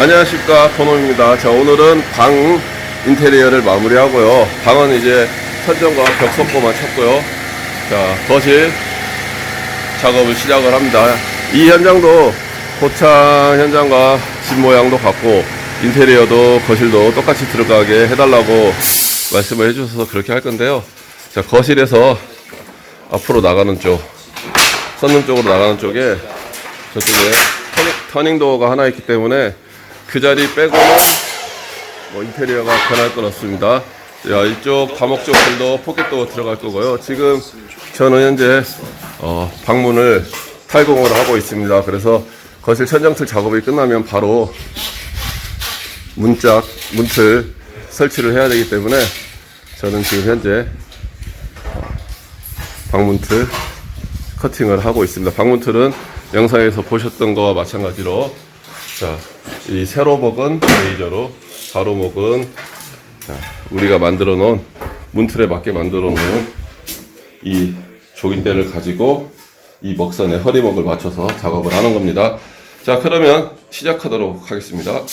안녕하십니까 번호입니다. 자 오늘은 방 인테리어를 마무리하고요. 방은 이제 천정과 벽 석고만 쳤고요. 자 거실 작업을 시작을 합니다. 이 현장도 고창 현장과 집 모양도 같고 인테리어도 거실도 똑같이 들어가게 해달라고 말씀을 해주셔서 그렇게 할 건데요. 자 거실에서 앞으로 나가는 쪽 선릉 쪽으로 나가는 쪽에 저쪽에 터닝, 터닝 도어가 하나 있기 때문에 그 자리 빼고는 뭐 인테리어가 변할 건 없습니다. 자, 이쪽 감옥 쪽들도 포켓도어 들어갈 거고요. 지금 저는 현재 어, 방문을 탈공을 하고 있습니다. 그래서 거실 천장틀 작업이 끝나면 바로 문짝, 문틀 설치를 해야 되기 때문에 저는 지금 현재 어, 방문틀 커팅을 하고 있습니다. 방문틀은 영상에서 보셨던 거와 마찬가지로 자, 이 세로 먹은 레이저로 가로 먹은 자, 우리가 만들어 놓은 문틀에 맞게 만들어 놓은 이 조인대를 가지고 이 먹선에 허리목을 맞춰서 작업을 하는 겁니다. 자, 그러면 시작하도록 하겠습니다.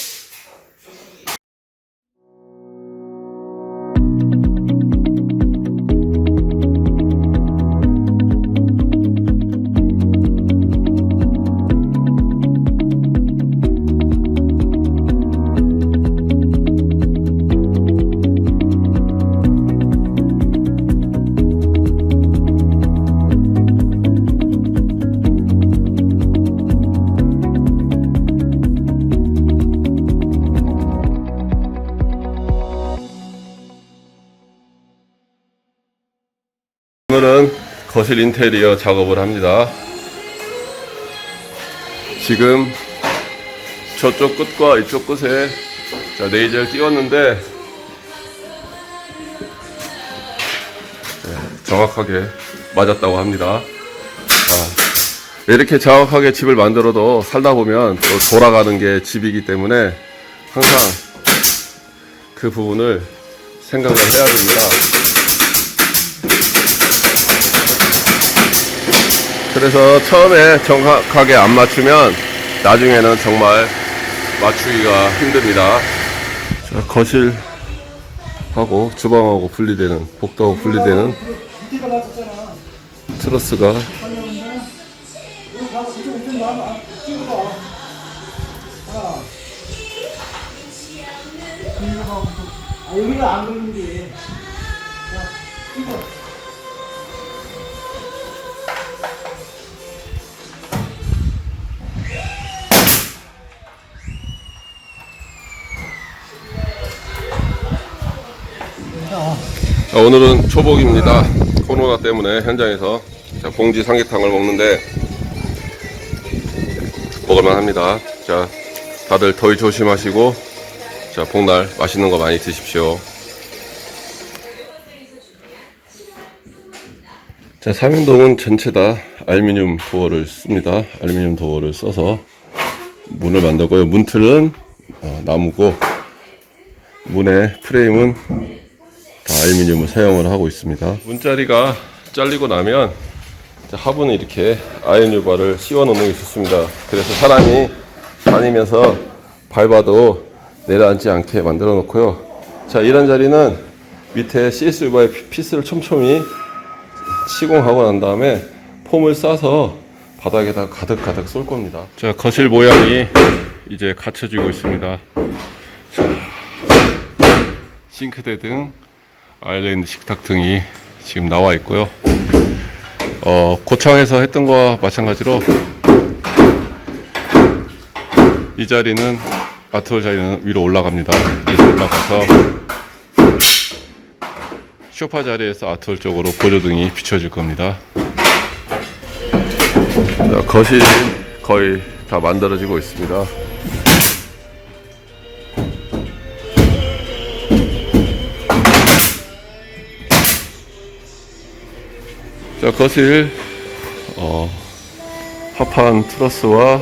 거실 인테리어 작업을 합니다. 지금 저쪽 끝과 이쪽 끝에 자, 레이저를 띄웠는데 네, 정확하게 맞았다고 합니다. 아, 이렇게 정확하게 집을 만들어도 살다 보면 또 돌아가는 게 집이기 때문에 항상 그 부분을 생각을 해야 됩니다. 그래서 처음에 정확하게 안 맞추면 나중에는 정말 맞추기가 힘듭니다. 자, 거실하고 주방하고 분리되는, 복도하고 분리되는 트러스가 아, 여기가 안 걸리는데. 오늘은 초복입니다. 코로나 때문에 현장에서 자, 봉지 삼계탕을 먹는데 먹을만 합니다. 자, 다들 더위 조심하시고 자, 복날 맛있는 거 많이 드십시오. 자, 삼인동은 전체 다 알루미늄 도어를 씁니다. 알루미늄 도어를 써서 문을 만들고요. 문틀은 어, 나무고 문의 프레임은 다 알루미늄을 사용을 하고 있습니다. 문자리가 잘리고 나면 자, 하부는 이렇게 아연 유발을 씌워 놓는 게 좋습니다. 그래서 사람이 다니면서 밟아도 내려앉지 않게 만들어 놓고요. 자, 이런 자리는 밑에 CS 유발 피스를 촘촘히 시공하고 난 다음에 폼을 싸서 바닥에다 가득가득 쏠 겁니다. 자, 거실 모양이 이제 갖춰지고 있습니다. 싱크대 등 아일랜드 식탁 등이 지금 나와 있고요. 어, 고창에서 했던 거와 마찬가지로 이 자리는 아트홀 자리는 위로 올라갑니다. 위로 올라가서 쇼파 자리에서 아트홀 쪽으로 보조등이 비춰질 겁니다. 자, 거실이 거의 다 만들어지고 있습니다. 자, 거실, 어, 합판 트러스와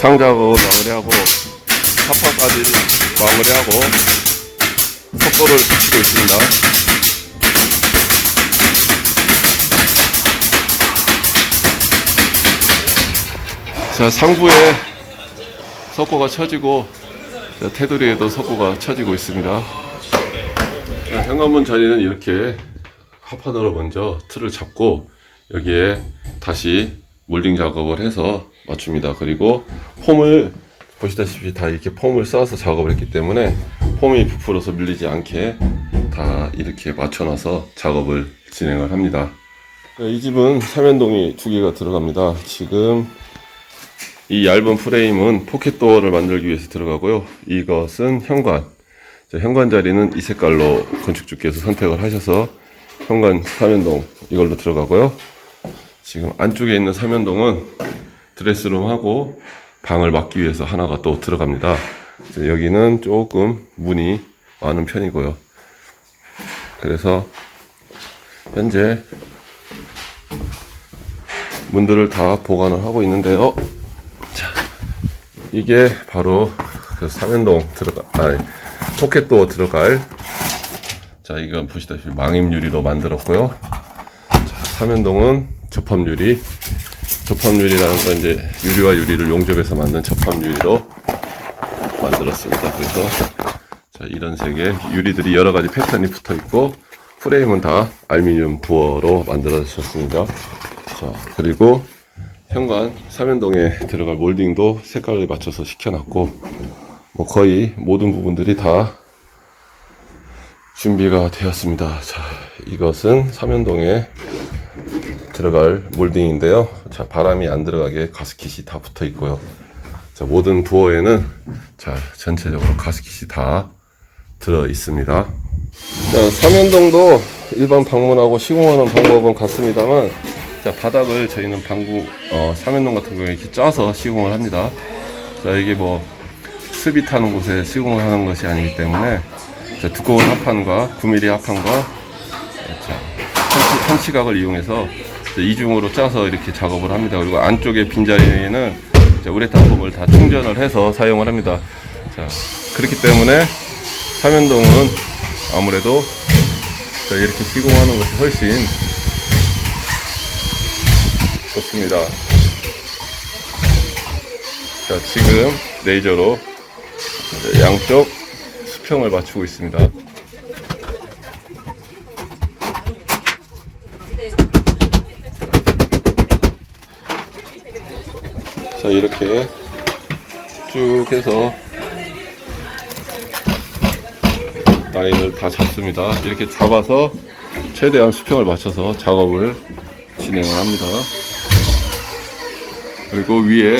상작업을 마무리하고, 합판까지 마무리하고, 속도를 붙이고 있습니다. 자, 상부에 석고가 쳐지고 자, 테두리에도 석고가 쳐지고 있습니다. 자, 현관문 자리는 이렇게 합판으로 먼저 틀을 잡고 여기에 다시 몰딩 작업을 해서 맞춥니다. 그리고 폼을 보시다시피 다 이렇게 폼을 쌓아서 작업을 했기 때문에 폼이 부풀어서 밀리지 않게 다 이렇게 맞춰놔서 작업을 진행을 합니다. 네, 이 집은 삼연동이 두 개가 들어갑니다. 지금 이 얇은 프레임은 포켓도어를 만들기 위해서 들어가고요. 이것은 현관. 자, 현관 자리는 이 색깔로 건축주께서 선택을 하셔서 현관 삼연동 이걸로 들어가고요. 지금 안쪽에 있는 삼연동은 드레스룸하고 방을 막기 위해서 하나가 또 들어갑니다. 여기는 조금 문이 많은 편이고요. 그래서 현재 문들을 다 보관을 하고 있는데요. 자, 이게 바로 그 삼연동 들어가, 아니, 포켓도 들어갈. 자, 이건 보시다시피 망임 유리로 만들었고요. 자, 삼연동은 접합 유리. 접합 유리라는 건 이제 유리와 유리를 용접해서 만든 접합 유리로 만들었습니다. 그래서 자, 이런 색의 유리들이 여러 가지 패턴이 붙어 있고 프레임은 다 알루미늄 부어로 만들어졌습니다. 자, 그리고 현관 삼연동에 들어갈 몰딩도 색깔을 맞춰서 시켜놨고 뭐 거의 모든 부분들이 다 준비가 되었습니다. 자, 이것은 삼연동에 들어갈 몰딩인데요. 자, 바람이 안 들어가게 가스킷이 다 붙어 있고요. 자, 모든 부어에는 자, 전체적으로 가스킷이 다 들어 있습니다. 자, 삼연동도 일반 방문하고 시공하는 방법은 같습니다만 자, 바닥을 저희는 방구 어, 삼연동 같은 경우에 이렇게 짜서 시공을 합니다. 자, 이게 뭐 습이 타는 곳에 시공을 하는 것이 아니기 때문에 자, 두꺼운 합판과 9mm 합판과 자, 편치, 편치각을 이용해서 자, 이중으로 짜서 이렇게 작업을 합니다. 그리고 안쪽에 빈자리에는 자, 우레탄 폼을 다 충전을 해서 사용을 합니다. 자, 그렇기 때문에 삼연동은 아무래도 자, 이렇게 시공하는 것이 훨씬 좋습니다. 자, 지금 레이저로 양쪽 수평을 맞추고 있습니다. 자, 이렇게 쭉 해서 라인을 다 잡습니다. 이렇게 잡아서 최대한 수평을 맞춰서 작업을 진행을 합니다. 그리고 위에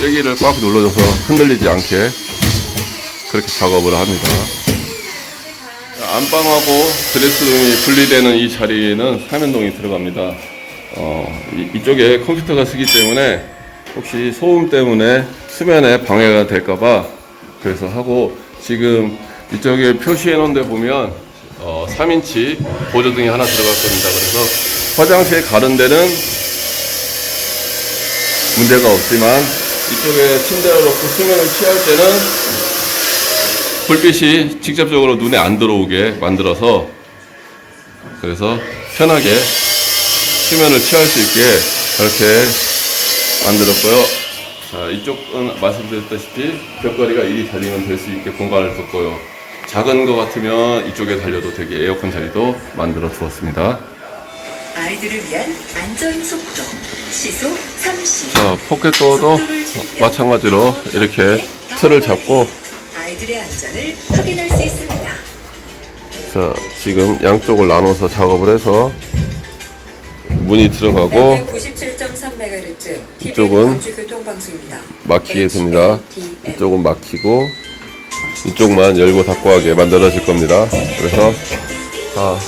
쐐기를 꽉 눌러줘서 흔들리지 않게 그렇게 작업을 합니다. 안방하고 드레스룸이 분리되는 이 자리에는 삼연동이 들어갑니다. 어, 이, 쪽에 컴퓨터가 쓰기 때문에 혹시 소음 때문에 수면에 방해가 될까봐 그래서 하고 지금 이쪽에 표시해 놓은 데 보면 어, 3인치 보조등이 하나 들어갈 겁니다. 그래서 화장실 가는 데는 문제가 없지만 이쪽에 침대를 놓고 수면을 취할 때는 불빛이 직접적으로 눈에 안 들어오게 만들어서 그래서 편하게 수면을 취할 수 있게 그렇게 만들었고요. 자, 이쪽은 말씀드렸다시피 벽걸이가 이리 달리면 될 수 있게 공간을 뒀고요. 작은 거 같으면 이쪽에 달려도 되게 에어컨 자리도 만들어 두었습니다. 아이들을 위한 안전 속도 시속 30. 자, 포켓도어도 마찬가지로 이렇게 틀을 잡고 아이들의 안전을 확인할 수 있습니다. 자, 지금 양쪽을 나눠서 작업을 해서 문이 들어가고 97.3MHz 이쪽은 교통방송입니다. 막히겠습니다. 이쪽은 막히고 이쪽만 열고 닫고 하게 만들어질 겁니다. 그래서 다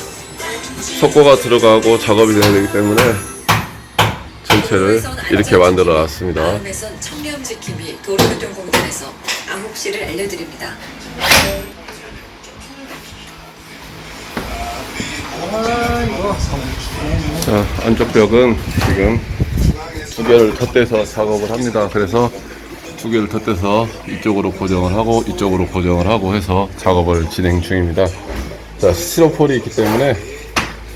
석고가 들어가고 작업이 돼야 되기 때문에 전체를 이렇게 만들어 놨습니다. 다음에선 청렴 지킴이 도로교통공단에서 9시를 알려드립니다. 자, 안쪽 벽은 지금 두 개를 덧대서 작업을 합니다. 그래서 두 개를 덧대서 이쪽으로 고정을 하고 이쪽으로 고정을 하고 해서 작업을 진행 중입니다. 자, 스티로폴이 있기 때문에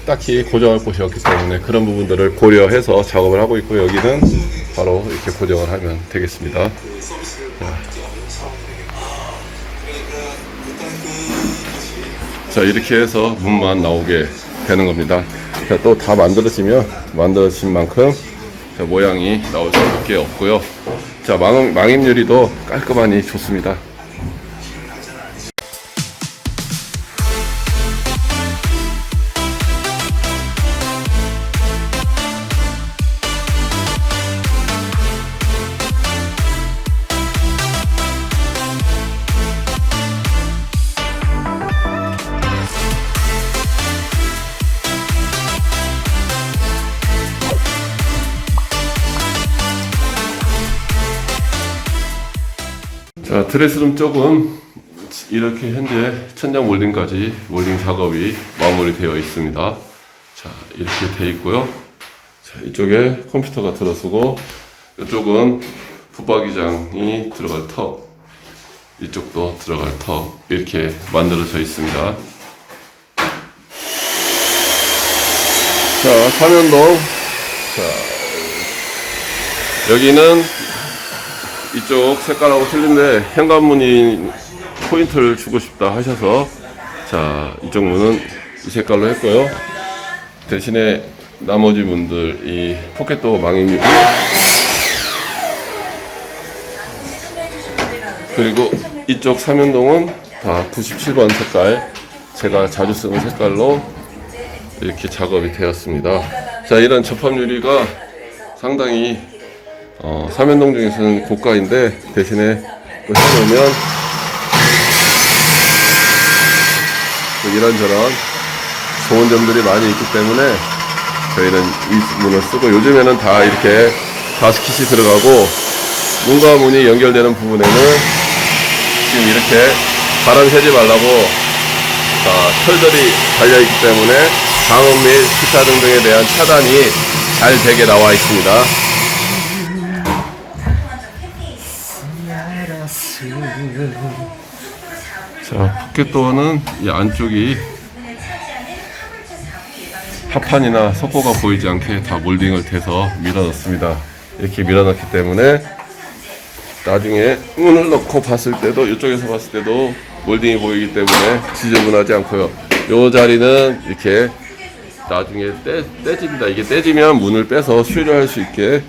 딱히 고정할 곳이 없기 때문에 그런 부분들을 고려해서 작업을 하고 있고 여기는 바로 이렇게 고정을 하면 되겠습니다. 자 이렇게 해서 문만 나오게 되는 겁니다. 자, 또다 만들어지면 만들어진 만큼 자, 모양이 나올 수밖에 없고요. 자 망, 망임 유리도 깔끔하니 좋습니다. 드레스룸 쪽은 이렇게 현재 천장 몰딩까지 몰딩 작업이 마무리되어 있습니다. 자, 이렇게 돼 있고요. 자, 이쪽에 컴퓨터가 들어서고 이쪽은 붙박이장이 들어갈 턱, 이쪽도 들어갈 턱 이렇게 만들어져 있습니다. 자, 삼연동. 자, 여기는 이쪽 색깔하고 틀린데 현관문이 포인트를 주고 싶다 하셔서 자 이쪽 문은 이 색깔로 했고요. 대신에 나머지 문들 이 포켓도 망입니 그리고 이쪽 삼연동은 다 97번 색깔 제가 자주 쓰는 색깔로 이렇게 작업이 되었습니다. 자 이런 접합 유리가 상당히 어, 삼연동 중에서는 고가인데 대신에 또 해놓으면 또 이런저런 좋은 점들이 많이 있기 때문에 저희는 이 문을 쓰고 요즘에는 다 이렇게 가스킷이 들어가고 문과 문이 연결되는 부분에는 지금 이렇게 바람 새지 말라고 자, 털들이 달려있기 때문에 방음 및 기타 등등에 대한 차단이 잘 되게 나와 있습니다. 자, 포켓도어는 이 안쪽이 합판이나 석고가 보이지 않게 다 몰딩을 돼서 밀어넣습니다. 이렇게 밀어넣기 때문에 나중에 문을 넣고 봤을 때도 이쪽에서 봤을 때도 몰딩이 보이기 때문에 지저분하지 않고요. 요 자리는 이렇게 나중에 떼, 떼집니다. 이게 떼지면 문을 빼서 수리할 수 있게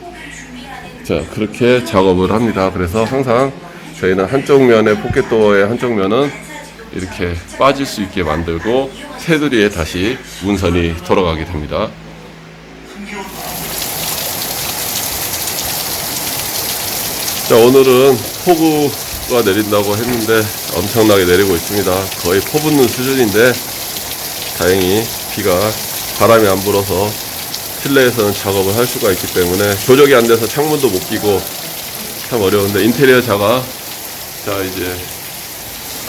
자 그렇게 작업을 합니다. 그래서 항상 저희는 한쪽 면의 포켓도어의 한쪽 면은 이렇게 빠질 수 있게 만들고 테두리에 다시 문선이 돌아가게 됩니다. 자 오늘은 폭우가 내린다고 했는데 엄청나게 내리고 있습니다. 거의 퍼붓는 수준인데 다행히 비가 바람이 안 불어서 실내에서는 작업을 할 수가 있기 때문에 조적이 안 돼서 창문도 못 끼고 참 어려운데 인테리어 자가 자 이제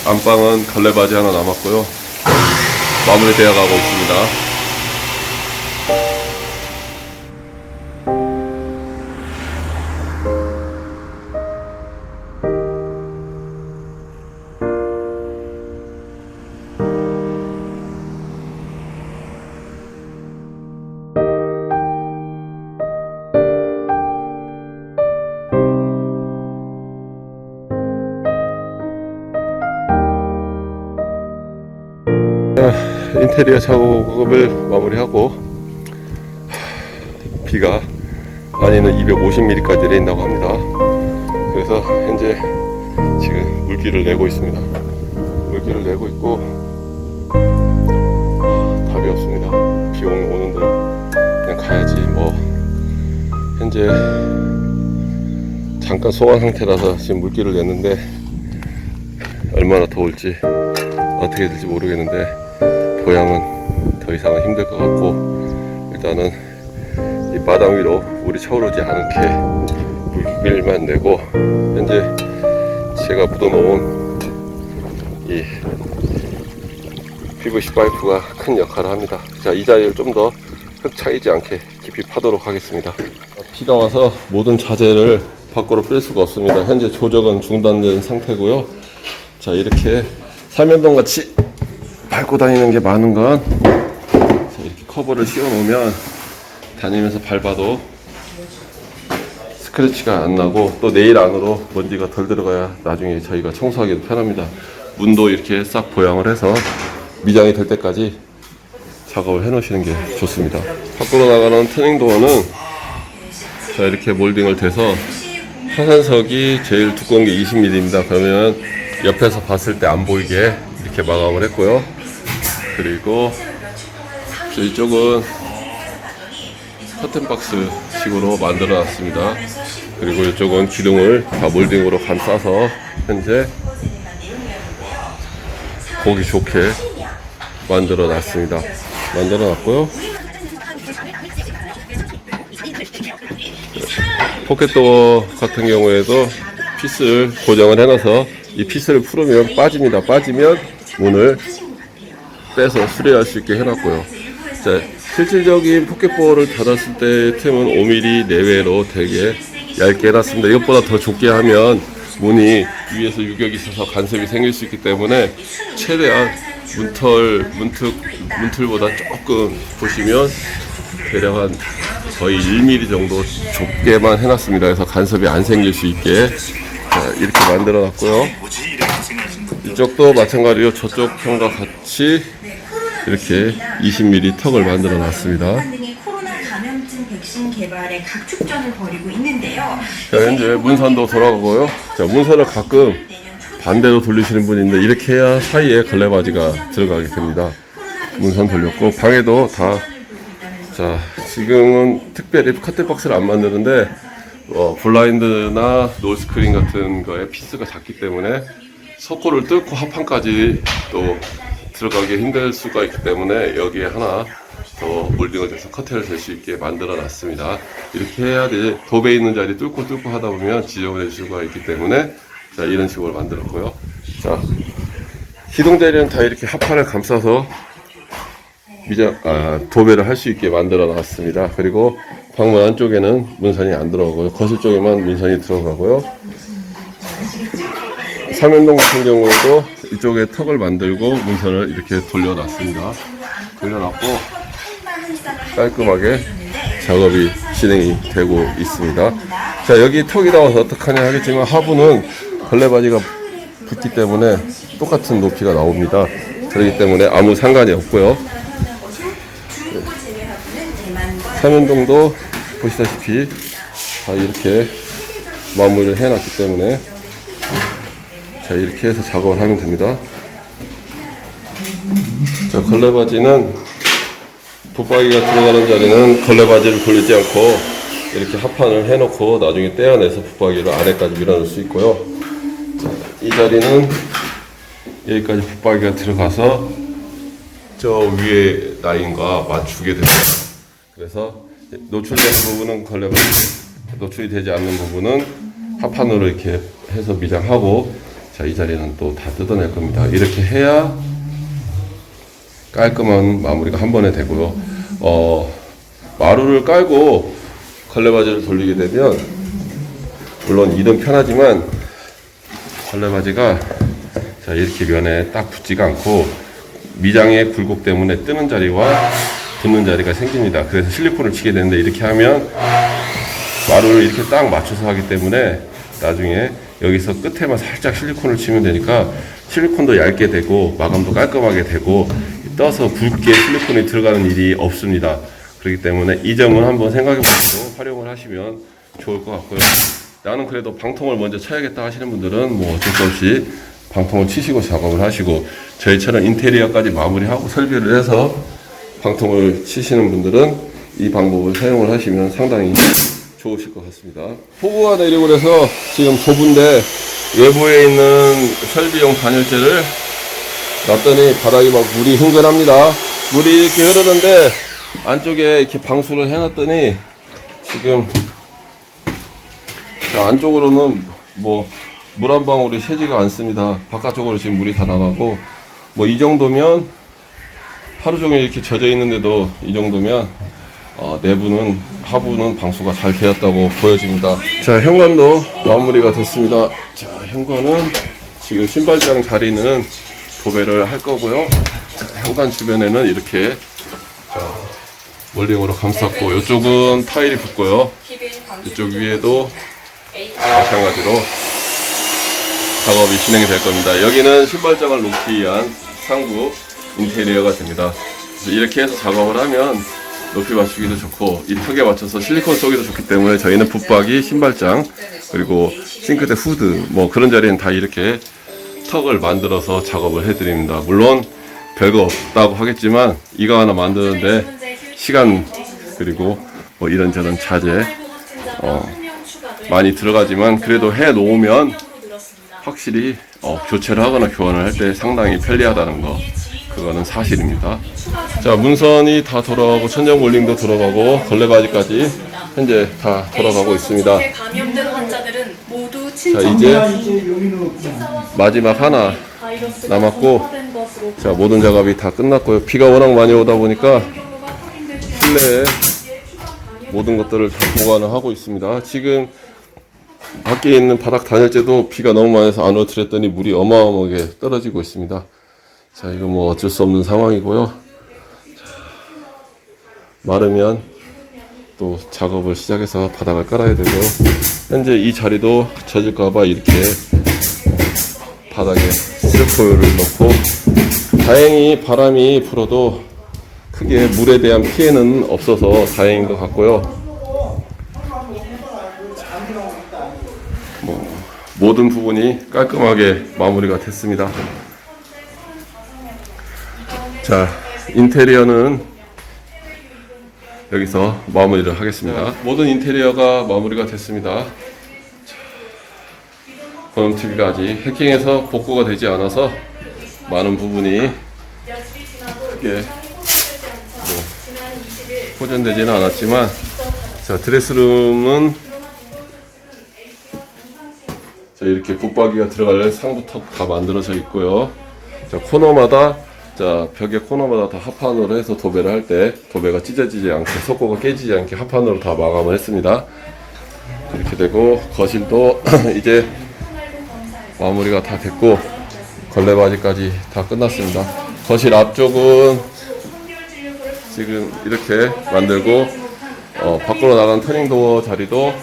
안방은 걸레바지 하나 남았고요. 마무리되어 가고 있습니다 인테리어 작업을 마무리하고 비가 많이는 250mm까지 내린다고 합니다. 그래서 현재 지금 물기를 내고 있습니다. 물기를 내고 있고 답이 없습니다. 비 오는 대로 그냥 가야지 뭐 현재 잠깐 소강 상태라서 지금 물기를 냈는데 얼마나 더울지 어떻게 될지 모르겠는데 고향은 더 이상은 힘들 것 같고 일단은 이 마당 위로 물이 차오르지 않게 물길만 내고 현재 제가 묻어놓은 이 PVC 파이프가 큰 역할을 합니다. 자, 이 자리를 좀 더 흙 차이지 않게 깊이 파도록 하겠습니다. 비가 와서 모든 자재를 밖으로 뺄 수가 없습니다. 현재 조적은 중단된 상태고요. 자, 이렇게 삼연동 같이 밟고 다니는 게 많은 건 이렇게 커버를 씌워 놓으면 다니면서 밟아도 스크래치가 안 나고 또 네일 안으로 먼지가 덜 들어가야 나중에 저희가 청소하기도 편합니다. 문도 이렇게 싹 보양을 해서 미장이 될 때까지 작업을 해 놓으시는 게 좋습니다. 밖으로 나가는 터닝 도어는 자 이렇게 몰딩을 돼서 화산석이 제일 두꺼운 게 20mm입니다. 그러면 옆에서 봤을 때 안 보이게 이렇게 마감을 했고요. 그리고 이쪽은 커튼박스 식으로 만들어 놨습니다. 그리고 이쪽은 기둥을 다 몰딩으로 감싸서 현재 보기 좋게 만들어 놨습니다. 만들어 놨고요. 포켓도어 같은 경우에도 피스를 고정을 해놔서 이 피스를 풀으면 빠집니다. 빠지면 문을 빼서 수리할 수 있게 해놨고요. 자, 실질적인 포켓볼을 닫았을 때 틈은 5mm 내외로 되게 얇게 해놨습니다. 이것보다 더 좁게 하면 문이 위에서 유격이 있어서 간섭이 생길 수 있기 때문에 최대한 문털, 문틀, 문틀보다 조금 보시면 대략 한 거의 1mm 정도 좁게만 해놨습니다. 그래서 간섭이 안 생길 수 있게 자, 이렇게 만들어 놨고요. 이쪽도 마찬가지로 저쪽 편과 같이 이렇게 20mm 턱을 만들어 놨습니다. 있는데요. 자, 현재 문선도 돌아가고요. 자, 문선을 가끔 반대로 돌리시는 분이 있는데 이렇게 해야 사이에 걸레바지가 들어가게 됩니다. 문선 돌렸고 방에도 다 자, 지금은 특별히 카트박스를 안 만드는데 어, 블라인드나 노스크린 같은 거에 피스가 작기 때문에 석고를 뚫고 합판까지 또 들어가기 힘들 수가 있기 때문에 여기에 하나 더 몰딩을 돼서 커튼을 댈수 있게 만들어 놨습니다. 이렇게 해야 돼. 도배 있는 자리 뚫고 뚫고 하다 보면 지저분해질 수가 있기 때문에 자, 이런 식으로 만들었고요. 자, 기동 자리는 다 이렇게 합판을 감싸서 미장, 아, 도배를 할 수 있게 만들어 놨습니다. 그리고 방문 안쪽에는 문선이 안 들어가고요. 거실 쪽에만 문선이 들어가고요. 삼연동 같은 경우에도 이쪽에 턱을 만들고 문선을 이렇게 돌려놨습니다. 돌려놨고 깔끔하게 작업이 진행이 되고 있습니다. 자 여기 턱이 나와서 어떡하냐 하겠지만 하부는 걸레바지가 붙기 때문에 똑같은 높이가 나옵니다. 그렇기 때문에 아무 상관이 없고요. 삼연동도 보시다시피 다 이렇게 마무리를 해놨기 때문에 자 이렇게 해서 작업을 하면 됩니다. 자 걸레바지는 붙박이가 들어가는 자리는 걸레바지를 돌리지 않고 이렇게 합판을 해놓고 나중에 떼어내서 붙박이를 안에까지 밀어넣을 수 있고요. 자, 이 자리는 여기까지 붙박이가 들어가서 저 위에 라인과 맞추게 됩니다. 그래서 노출된 부분은 걸레바지, 노출이 되지 않는 부분은 합판으로 이렇게 해서 미장하고 자, 이 자리는 또 다 뜯어낼 겁니다. 이렇게 해야 깔끔한 마무리가 한 번에 되고요. 어, 마루를 깔고 걸레바지를 돌리게 되면 물론 이동 편하지만 걸레바지가 자, 이렇게 면에 딱 붙지가 않고 미장의 굴곡 때문에 뜨는 자리와 붙는 자리가 생깁니다. 그래서 실리콘을 치게 되는데 이렇게 하면 마루를 이렇게 딱 맞춰서 하기 때문에 나중에 여기서 끝에만 살짝 실리콘을 치면 되니까 실리콘도 얇게 되고 마감도 깔끔하게 되고 떠서 굵게 실리콘이 들어가는 일이 없습니다. 그렇기 때문에 이 점은 한번 생각해 보시고 활용을 하시면 좋을 것 같고요. 나는 그래도 방통을 먼저 쳐야겠다 하시는 분들은 뭐 어쩔 수 없이 방통을 치시고 작업을 하시고 저희처럼 인테리어까지 마무리하고 설비를 해서 방통을 치시는 분들은 이 방법을 사용을 하시면 상당히 좋으실 것 같습니다. 폭우가 내리고 그래서 지금 좁은데 외부에 있는 설비용 단열재를 놨더니 바닥이 막 물이 흥건합니다. 물이 이렇게 흐르는데 안쪽에 이렇게 방수를 해놨더니 지금 자, 안쪽으로는 뭐 물 한 방울이 새지가 않습니다. 바깥쪽으로 지금 물이 다 나가고 뭐 이 정도면 하루 종일 이렇게 젖어 있는데도 이 정도면 어, 내부는 하부는 방수가 잘 되었다고 보여집니다. 자 현관도 마무리가 됐습니다. 자 현관은 지금 신발장 자리는 도배를 할 거고요. 자, 현관 주변에는 이렇게 자, 몰딩으로 감쌌고 이쪽은 타일이 붙고요. 이쪽 위에도 마찬가지로 작업이 진행이 될 겁니다. 여기는 신발장을 놓기 위한 상부 인테리어가 됩니다. 이렇게 해서 작업을 하면 높이 맞추기도 좋고 이 턱에 맞춰서 실리콘 쏘기도 좋기 때문에 저희는 붙박이, 신발장 그리고 싱크대 후드 뭐 그런 자리는 다 이렇게 턱을 만들어서 작업을 해드립니다. 물론 별거 없다고 하겠지만 이거 하나 만드는데 시간 그리고 뭐 이런저런 자재 어, 많이 들어가지만 그래도 해 놓으면 확실히 어, 교체를 하거나 교환을 할 때 상당히 편리하다는 거 그거는 사실입니다. 자 문선이 다 돌아가고 천정 몰링도 돌아가고 걸레바지까지 현재 다 돌아가고 있습니다. 감염된 환자들은 모두 자 이제 없구나. 마지막 하나 남았고 자 모든 작업이 다 끝났고요. 비가 워낙 많이 오다 보니까 실내에 모든 것들을 다 보관을 하고 있습니다. 지금 밖에 있는 바닥 단열재도 비가 너무 많이 해서 안 어트렸더니 물이 어마어마하게 떨어지고 있습니다. 자, 이거 뭐 어쩔 수 없는 상황이고요. 자, 마르면 또 작업을 시작해서 바닥을 깔아야 되고요. 현재 이 자리도 젖을까봐 이렇게 바닥에 실리코를 넣고 다행히 바람이 불어도 크게 물에 대한 피해는 없어서 다행인 것 같고요. 뭐, 모든 부분이 깔끔하게 마무리가 됐습니다. 자, 인테리어는 여기서 마무리를 하겠습니다. 모든 인테리어가 마무리가 됐습니다. 고놈 TV가 아직 해킹해서 복구가 되지 않아서 많은 부분이 크게 호전되지는 않았지만 자 드레스룸은 자 이렇게 붙박이가 들어갈 상부턱 다 만들어져 있고요 자 코너마다 자 벽의 코너마다 다 합판으로 해서 도배를 할 때 도배가 찢어지지 않게 속고가 깨지지 않게 합판으로 다 마감을 했습니다 이렇게 되고 거실도 이제 마무리가 다 됐고 걸레바지까지 다 끝났습니다 거실 앞쪽은 지금 이렇게 만들고 어, 밖으로 나간 터닝도어 자리도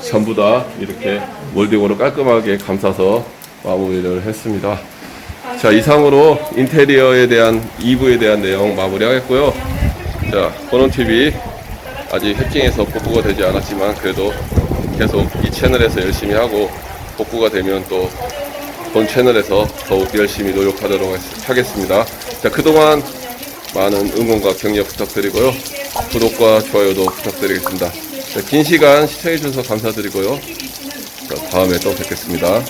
전부 다 이렇게 몰딩으로 깔끔하게 감싸서 마무리를 했습니다. 자 이상으로 인테리어에 대한 2부에 대한 내용 마무리하겠고요. 자 보넌TV 아직 해킹해서 복구가 되지 않았지만 그래도 계속 이 채널에서 열심히 하고 복구가 되면 또 본 채널에서 더욱 열심히 노력하도록 하겠습니다. 자 그동안 많은 응원과 격려 부탁드리고요. 구독과 좋아요도 부탁드리겠습니다. 자, 긴 시간 시청해주셔서 감사드리고요. 자, 다음에 또 뵙겠습니다.